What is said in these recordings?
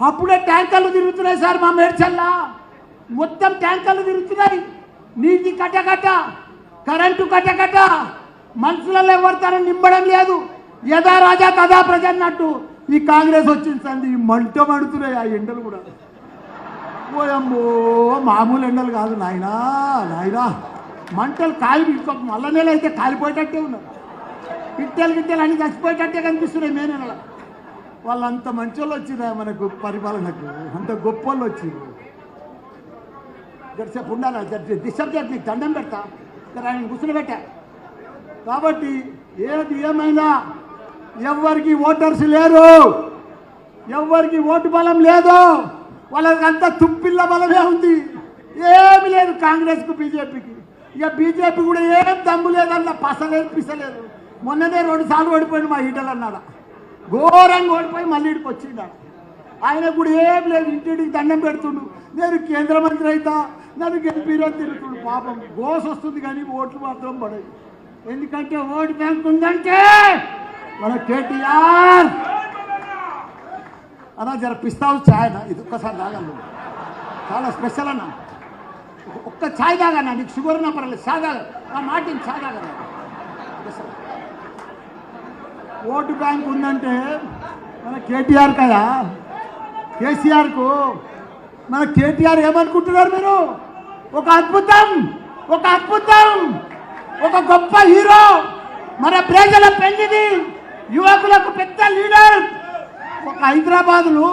అప్పుడే ట్యాంకర్లు తిరుగుతున్నాయి సార్ మా మేడ్చల్లా. మొత్తం ట్యాంకర్లు తిరుగుతున్నాయి. నీటి కట్టకట్ట కరెంటు కట్టకట్ట మనుషులలో ఎవరితనం నింపడం లేదు. యథా రాజా తదా ప్రజ అన్నట్టు ఈ కాంగ్రెస్ వచ్చింది సంది ఈ మంట మండుతున్నాయి ఆ ఎండలు కూడా. పోయమ్మో మామూలు ఎండలు కాదు నాయనా నాయనా. మంటలు కాలి ఇంకొక మల్ల నెల అయితే కాలిపోయేటట్టే ఉన్నారు పిట్టెలు గిట్టెలు అన్ని చచ్చిపోయేటట్టే కనిపిస్తున్నాయి మే నెలలో వాళ్ళంత మంచోళ్ళు వచ్చిరా మనకు పరిపాలనకు? అంత గొప్ప వాళ్ళు వచ్చిర్రు గడిసేపు ఉండాలి? డిస్టర్బ్ చేసి దండం పెడతా? ఇక్కడ ఆయన కూర్చుని పెట్టా కాబట్టి ఏది ఏమైనా ఎవరికి ఓటర్స్ లేరు. ఎవరికి ఓటు బలం లేదు. వాళ్ళకంతా తుప్పిల్ల బలమే ఉంది. ఏమి లేదు కాంగ్రెస్కు బీజేపీకి. ఇక బీజేపీ కూడా ఏం దమ్ము లేదన్న పసలేదు పిసలేదు. మొన్ననే రెండు సార్లు ఓడిపోయింది మా ఈటలు అన్నాడు ఘోరంగా ఓడిపోయి మళ్ళీ ఇక్కడికి వచ్చిండు? ఆయన కూడా ఏం లేదు ఇంటింటికి దండం పెడుతుండు. నేను కేంద్ర మంత్రి అయితా నన్ను గెలిపిరో తిరుగుతుండు పాపం గోస వస్తుంది కానీ ఓట్లు మాత్రం పడదు ఎందుకంటే ఓటు బ్యాంక్ ఉందంటే మన కేటీఆర్. అన్న జర పిస్తావు ఛాయ్ అన్న ఇది ఒక్కసారి తాగలను చాలా స్పెషల్ అన్న. ఒక్క- ఛాయ్ తాగన్నా నీకు షుగర్ నా పర్లేదు ఛాయ్ తాగ. ఆ మాటిని ఛాయ్ తాగన్న. ఓటు బ్యాంక్ ఉందంటే మన కేటీఆర్ కదా? కేసీఆర్కు మన కేటీఆర్ ఏమనుకుంటున్నారు మీరు? ఒక అద్భుతం ఒక అద్భుతం ఒక గొప్ప హీరో మన ప్రజల పెళ్ళిది యువకులకు పెద్ద లీడర్. ఒక హైదరాబాదులో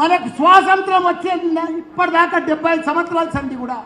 మనకు స్వాతంత్రం వచ్చేది ఇప్పటిదాకా డెబ్బై సంవత్సరాలు సంధి కూడా.